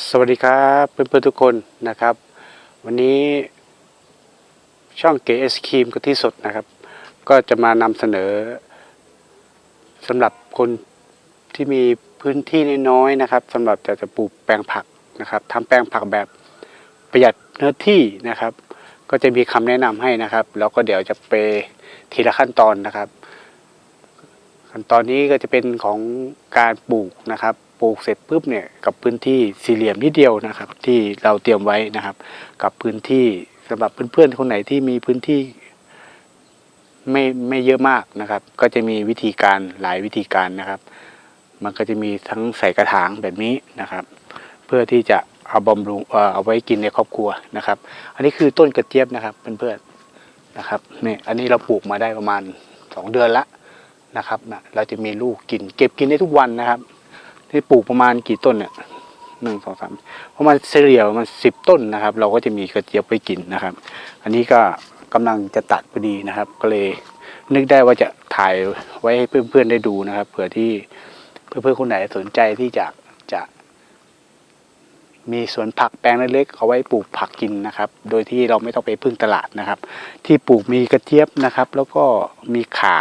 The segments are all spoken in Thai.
สวัสดีครับเพื่อนๆทุกคนนะครับ วันนี้ช่องเกเอสครีมกะทิสดนะครับ ก็จะมานำเสนอสำหรับคนที่มีพื้นที่น้อยๆนะครับสำหรับจะจะปลูกแปลงผักนะครับทำแปลงผักแบบประหยัดเนื้อที่นะครับ ก็จะมีคำแนะนำให้นะครับ แล้วก็เดี๋ยวจะไปทีละขั้นตอนนะครับ ขั้นตอนนี้ก็จะเป็นของการปลูกนะครับ ปลูกเสร็จปุ๊บเนี่ยกับพื้นที่สี่เหลี่ยมนิดเดียวนะครับ ที่เราเตรียมไว้นะครับ กับพื้นที่สำหรับเพื่อนๆคนไหนที่มีพื้นที่ไม่ไม่เยอะมากนะครับ ก็จะมีวิธีการหลายวิธีการนะครับ มันก็จะมีทั้งใส่กระถางแบบนี้นะครับ เพื่อที่จะเอาบำรุงเออเอาไว้กินในครอบครัวนะครับ อันนี้คือต้นกระเจี๊ยบนะครับเพื่อนๆนะครับเนี่ยอันนี้เราปลูกมาได้ประมาณสองเดือนละนะครับนะเราจะมีลูกกินเก็บกินได้ทุกวันนะครับ ที่ปลูกประมาณกี่ต้นเนี่ยหนึ่งสองสามประมาณเฉลี่ยประมาณสิบต้นนะครับ เราก็จะมีกระเจี๊ยบไว้กินนะครับ อันนี้ก็กำลังจะตัดพอดีนะครับ ก็เลยนึกได้ว่าจะถ่ายไว้ให้เพื่อนๆได้ดูนะครับ เผื่อที่เพื่อนๆคนไหนสนใจที่จะจะ มีสวนผักแปลงเล็กๆเอาไว้ปลูกผักกินนะครับ โดยที่เราไม่ต้องไปพึ่งตลาดนะครับ ที่ปลูกมีกระเจี๊ยบนะครับ แล้วก็มีข่า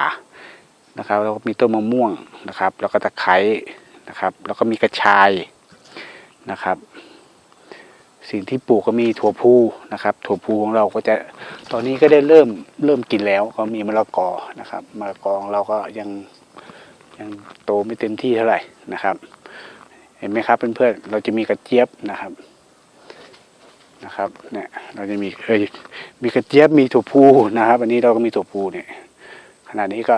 นะครับ แล้วก็มีต้นมะม่วงนะครับ แล้วก็ตะไคร้ นะครับ แล้วก็มีกระชายนะครับ สิ่งที่ปลูกก็มีถั่วพูนะครับ ถั่วพูของเราก็จะตอนนี้ก็ได้เริ่มเริ่มกินแล้ว ก็มีมะละกอนะครับมะละกอของเราก็ยังยังโตไม่เต็มที่เท่าไหร่นะครับ เห็นไหมครับเพื่อนๆเราจะมีกระเจี๊ยบนะครับนะครับเนี่ยเราจะมีเอยมีกระเจี๊ยบมีถั่วพูนะครับ อันนี้เราก็มีถั่วพูเนี่ยขนาดนี้ก็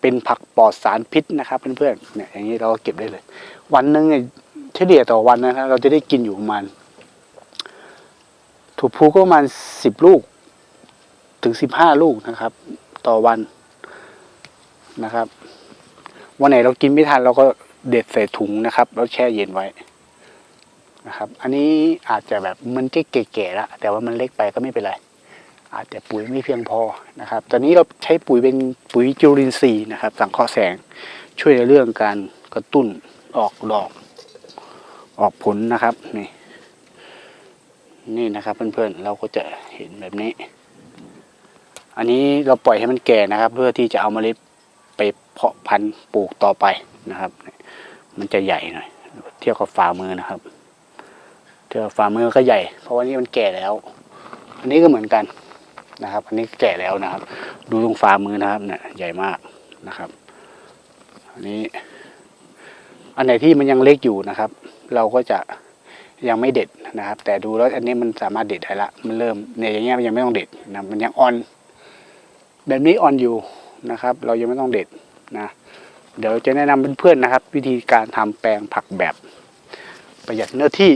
เป็นผักปลอดสารพิษนะครับเพื่อนๆเนี่ยอย่างนี้เราก็เก็บได้เลย วันหนึ่งเนี่ยเฉลี่ยต่อวันนะครับ เราจะได้กินอยู่ประมาณถั่วพูก็ประมาณสิบลูก ถึงสิบห้าลูกนะครับ ต่อวันนะครับ วันไหนเรากินไม่ทันเราก็เด็ดใส่ถุงนะครับ แล้วแช่เย็นไว้นะครับ อันนี้อาจจะแบบมันจะแก่ๆแล้วแต่ว่ามันเล็กไปก็ไม่เป็นไร อาจจะปุ๋ยไม่เพียงพอนะครับ ตอนนี้เราใช้ปุ๋ยเป็นปุ๋ยจุลินทรีย์นะครับ สังเคราะห์แสงช่วยในเรื่องการกระตุ้นออกดอกออกผลนะครับนี่นี่นะครับเพื่อนๆเราก็จะเห็นแบบนี้ อันนี้เราปล่อยให้มันแก่นะครับ เพื่อที่จะเอาเมล็ดไปเพาะพันธุ์ปลูกต่อไปนะครับ มันจะใหญ่หน่อยเทียบกับฝ่ามือนะครับเทียบกับฝ่ามือก็ใหญ่ เพราะว่านี่มันแก่แล้ว อันนี้ก็เหมือนกัน นะครับ อันนี้แก่แล้วนะครับ ดูตรงฝ่ามือนะครับเนี่ยใหญ่มากนะครับ อันนี้ อันไหนที่มันยังเล็กอยู่นะครับ เราก็จะยังไม่เด็ดนะครับ แต่ดูแล้วอันนี้มันสามารถเด็ดได้ละ มันเริ่มเนี่ยอย่างเงี้ยมันยังไม่ต้องเด็ดนะมันยังอ่อน แบบนี้อ่อนอยู่นะครับ เรายังไม่ต้องเด็ดนะ เดี๋ยวจะแนะนำเพื่อนๆนะครับ วิธีการทำแปลงผักแบบประหยัดเนื้อที่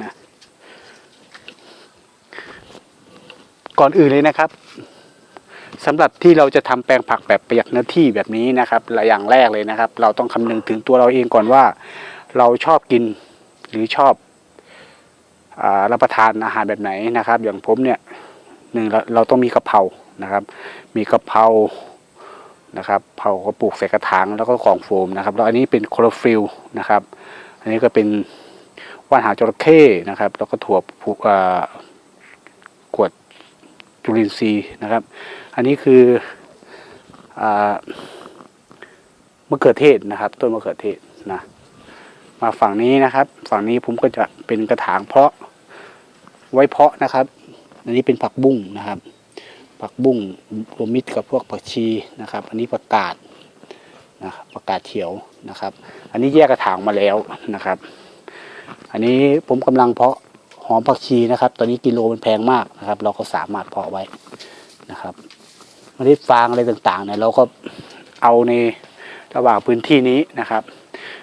นะ ก่อนอื่นเลยนะครับสำหรับที่เราจะทำแปลงผักแบบประหยัดเนื้อที่แบบนี้นะครับอย่างแรกเลยนะครับ เราต้องคำนึงถึงตัวเราเองก่อนว่า เราชอบกินหรือชอบรับประทานอาหารแบบไหนนะครับ อย่างผมเนี่ยหนึ่งเราเราต้องมีกะเพรานะครับ มีกะเพรานะครับเผาก็ปลูกใส่กระถางแล้วก็กล่องโฟมนะครับ แล้วอันนี้เป็นโคลอฟิลนะครับ อันนี้ก็เป็นว่านหางจระเข้นะครับ แล้วก็ถั่วผูเอ่อขวด จุลินทรีย์นะครับ อันนี้คืออมะเขือเทศนะครับ ต้นมะเขือเทศนะมาฝั่งนี้นะครับ ฝั่งนี้ผมก็จะเป็นกระถางเพาะไว้เพาะนะครับ อันนี้เป็นผักบุ้งนะครับ ผักบุ้งรวมมิตรกับพวกผักชีนะครับ อันนี้ผักกาดนะครับผักกาดเขียวนะครับ อันนี้แยกกระถางมาแล้วนะครับ อันนี้ผมกำลังเพาะ หอมผักชีนะครับ ตอนนี้กิโลมันแพงมากนะครับ เราก็สามารถเพาะไว้นะครับเมล็ดฟางอะไรต่างๆเนี่ยเราก็เอาในระหว่างพื้นที่นี้นะครับ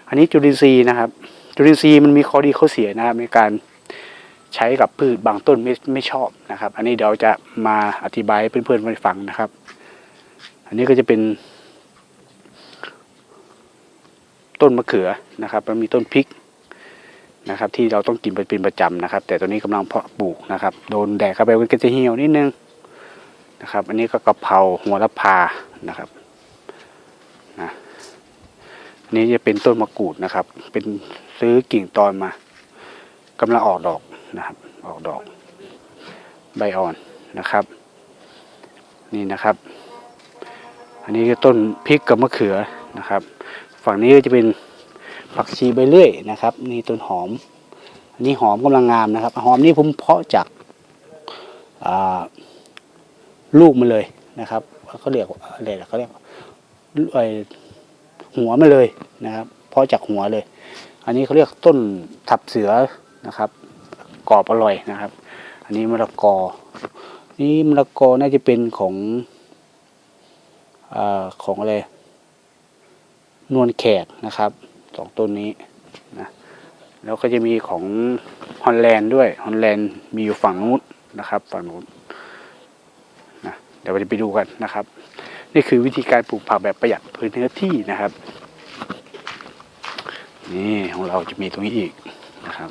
อันนี้จุลินทรีย์นะครับ จุลินทรีย์มันมีข้อดีข้อเสียนะครับในการใช้กับพืชบางต้นไม่ไม่ชอบนะครับ อันนี้เดี๋ยวจะมาอธิบายให้เพื่อนๆไปฟังนะครับ อันนี้ก็จะเป็น ต้นมะเขือนะครับแล้วมีต้นพริก นะครับ ที่เราต้องกินเป็นประจำนะครับ แต่ตอนนี้กำลังเพาะปลูกนะครับ โดนแดดเข้าไปมันก็จะเหี่ยวนิดนึงนะครับ อันนี้ก็กะเพราหัวละพานะครับนะนี้จะเป็นต้นมะกรูดนะครับ เป็นซื้อกิ่งตอนมากำลังออกดอกนะครับ ออกดอก ใบอ่อนนะครับ นี่นะครับ อันนี้ก็ต้นพริกกับมะเขือนะครับ ฝั่งนี้ก็จะเป็น ผักชีใบเลื่อยนะครับนี่ต้นหอมอันนี้หอมกำลังงามนะครับ หอมนี่ผมเพาะจากาลูกมาเลยนะครับเขาเรียกอะไรเขาเรียกไอหัวมาเลยนะครับเพาะจากหัวเลย อันนี้เขาเรียกต้นทับเสือนะครับกรอบอร่อยนะครับ อันนี้มะละกอ นี่มะละกอน่าจะเป็นของอของอะไรนวลแขกนะครับ สองต้นนี้นะแล้วก็จะมีของฮอลแลนด์ด้วยฮอลแลนด์มีอยู่ฝั่งนู้นนะครับ ฝั่งนู้นนะเดี๋ยวเราจะไปดูกันนะครับ นี่คือวิธีการปลูกผักแบบประหยัดพื้นเนื้อที่นะครับ นี่ของเราจะมีตรงนี้อีกนะครับ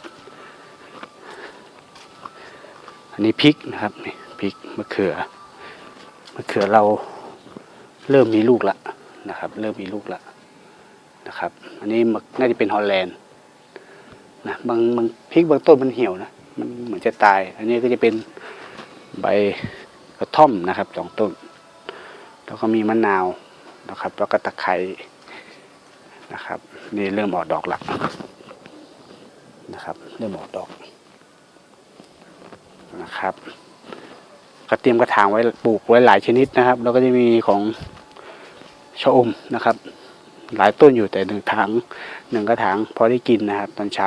อันนี้พริกนะครับนี่พริกมะเขือมะเขือเราเริ่มมีลูกละนะครับ เริ่มมีลูกละ นะครับ อันนี้มะน่าจะเป็นฮอลแลนด์นะบางบางพริกบางต้นมันเหี่ยวนะมันเหมือนจะตาย อันนี้ก็จะเป็นใบกระท่อมนะครับสองต้น แล้วก็มีมะนาวนะครับ แล้วก็ตะไคร้นะครับ นี่เริ่มออกดอกหละนะครับ เริ่มออกดอกนะครับก็เตรียมกระถางไว้ปลูกไว้หลายชนิดนะครับ แล้วก็จะมีของชะอมนะครับ หลายต้นอยู่แต่หนึ่งถังหนึ่งกระถางพอได้กินนะครับ ตอนเช้า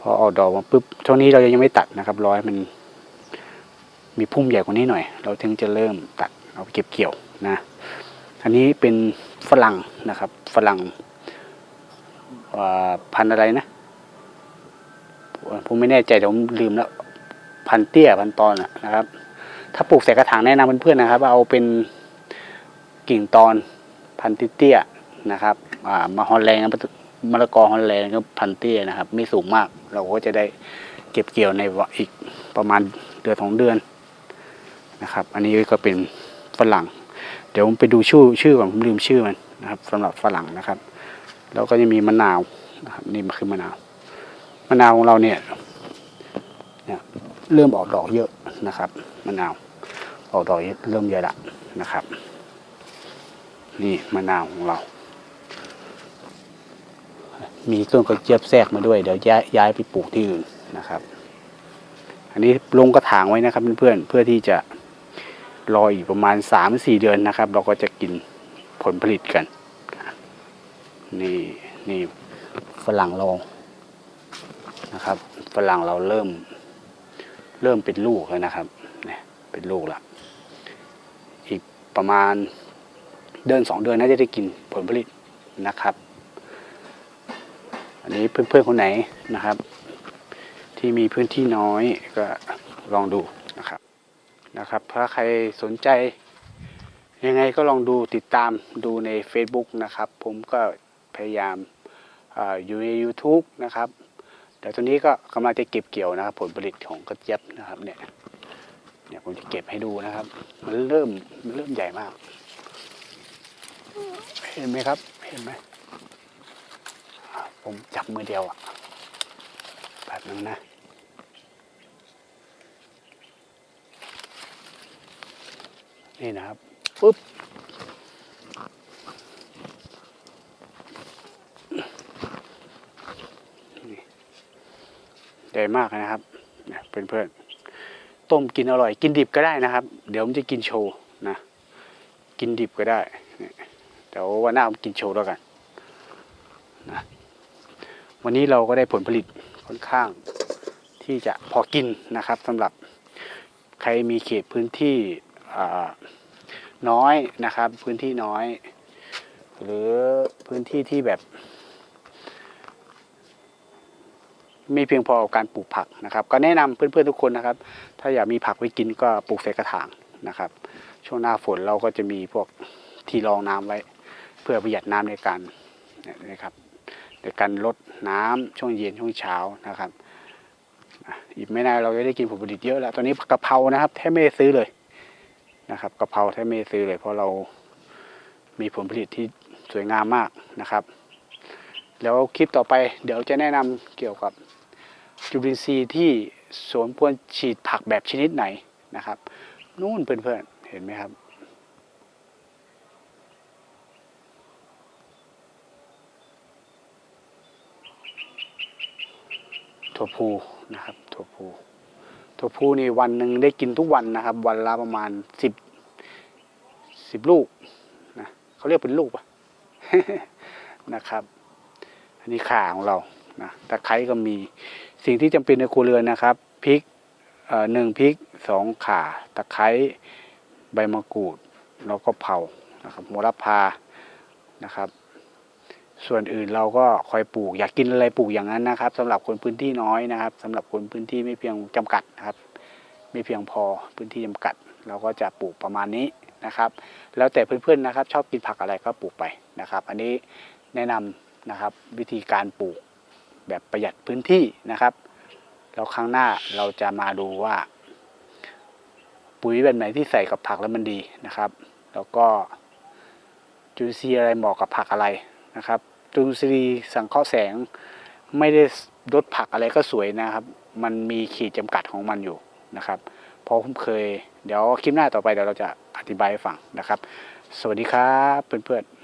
พอออกดอกมาปุ๊บช่วงนี้เรายังไม่ตัดนะครับร้อให้มัน มีพุ่มใหญ่กว่านี้หน่อย เราถึงจะเริ่มตัดเอาไปเก็บเกี่ยวนะ อันนี้เป็นฝรั่งนะครับ ฝรั่งพันอะไรนะผมไม่แน่ใจเดี๋ยวผมลืมแล้ว พันเตี้ยพันตอนนะครับ ถ้าปลูกใส่กระถางแนะนำเพื่อนๆนะครับ เอาเป็นกิ่งตอน พันธุ์เตี้ยนะครับอ่ามาฮอลแลนด์มะละกอฮอลแลนด์ก็พันธุ์เตี้ยนะครับ ไม่สูงมากเราก็จะได้เก็บเกี่ยวในอีกประมาณเดือนสองเดือนนะครับ อันนี้ก็เป็นฝรั่ง เดี๋ยวผมไปดูชื่อชื่อก่อนผมลืมชื่อมันนะครับสำหรับฝรั่งนะครับ แล้วก็จะมีมะนาวนะครับนี่มันคือมะนาวมะนาวของเราเนี่ยเนี่ยเริ่มออกดอกเยอะนะครับมะนาวออกดอกเยอะเริ่มเยอะละนะครับ นี่มะนาวของเรา มีต้นกระเจี๊ยบแทรกมาด้วย เดี๋ยวย้ายย้ายไปปลูกที่อื่นนะครับ อันนี้ลงกระถางไว้นะครับเพื่อนๆเพื่อที่จะรออีกประมาณสามสี่เดือนนะครับ เราก็จะกินผลผลิตกัน นี่นี่ฝรั่งเรานะครับฝรั่งเราเริ่ม เริ่มเป็นลูกแล้วนะครับเนี่ยเป็นลูกล้วอีกประมาณ เดือนสองเดือนน่าจะได้กินผลผลิตนะครับ อันนี้เพื่อนๆคนไหนนะครับ ที่มีพื้นที่น้อยก็ลองดูนะครับนะครับ ถ้าใครสนใจยังไงก็ลองดูติดตามดูใน Facebook นะครับ ผมก็พยายามออยู่ใน YouTube นะครับแต่ตอนนี้ก็กำลังจะเก็บเกี่ยวนะครับ ผลผลิตของกระเจี๊ยบนะครับเนี่ยเนี่ยผมจะเก็บให้ดูนะครับ มันเริ่มมันเริ่มใหญ่มาก เห็นไหมครับ เห็นไหม ผมจับมือเดียวอะแบบนึงนะ นี่นะครับปุ๊บใหญ่มากนะครับเนี่ยเพื่อนๆต้มกินอร่อย กินดิบก็ได้นะครับ เดี๋ยวผมจะกินโชว์นะ กินดิบก็ได้ ดี๋ยววันหน้าผมกินโชว์แล้วกันนะวันนี้เราก็ได้ผลผลิตค่อนข้างที่จะพอกินนะครับสำหรับใครมีเขตพื้นที่น้อยนะครับ พื้นที่น้อย หรือพื้นที่ที่แบบ ไม่เพียงพอกับการปลูกผักนะครับ ก็แนะนำเพื่อนๆทุกคนนะครับ ถ้าอยากมีผักไว้กินก็ปลูกใส่กระถางนะครับ ช่วงหน้าฝนเราก็จะมีพวกที่รองน้ำไว้ พื่อประหยัดน้ำในการนะครับในการลดน้ำช่วงเย็นช่วงเช้านะครับอีกไม่นานเราจะได้กินผลผลิตเยอะแล้วตอนนี้กะเพรานะครับแทบไม่ซื้อเลยนะครับกะเพราแทบไม่ซื้อเลย เพราะเรามีผลผลิตที่สวยงามมากนะครับ แล้วคลิปต่อไปเดี๋ยวจะแนะนำเกี่ยวกับจุลินทรีย์ที่สวนควรฉีดผักแบบชนิดไหนนะครับนู่นเพื่อนๆเห็นไหมครับ ถั่วพูนะครับ ถั่วพูถั่วพูนี่วันหนึ่งได้กินทุกวันนะครับ วันละประมาณสิบสิบลูกนะเขาเรียกเป็นลูกปะนะครับ อันนี้ขาของเรานะตะไคร้ก็มีสิ่งที่จำเป็นในครัวเรือนนะครับพริกเอ่อหนึ่งพริกสองข่าตะไคร้ใบมะกรูดแล้วก็เผานะครับโหระพานะครับ ส่วนอื่นเราก็คอยปลูก อยากกินอะไรปลูกอย่างนั้นนะครับสำหรับคนพื้นที่น้อยนะครับสำหรับคนพื้นที่ไม่เพียงจำกัดนะครับ ไม่เพียงพอพื้นที่จำกัด เราก็จะปลูกประมาณนี้นะครับ แล้วแต่เพื่อนๆนะครับ ชอบกินผักอะไรก็ปลูกไปนะครับ อันนี้แนะนำนะครับวิธีการปลูกแบบประหยัดพื้นที่นะครับแล้วครั้งหน้าเราจะมาดูว่า ปุ๋ยแบบไหนที่ใส่กับผักแล้วมันดีนะครับ แล้วก็จุลินทรีอะไรเหมาะกับผักอะไร นะครับจุลินทรีย์สังเคราะห์แสงไม่ได้ลดผักอะไรก็สวยนะครับ มันมีขีดจำกัดของมันอยู่นะครับเพราะผมเคยเดี๋ยวคลิปหน้าต่อไปเดี๋ยวเราจะอธิบายให้ฟังนะครับ สวัสดีครับเพื่อนๆ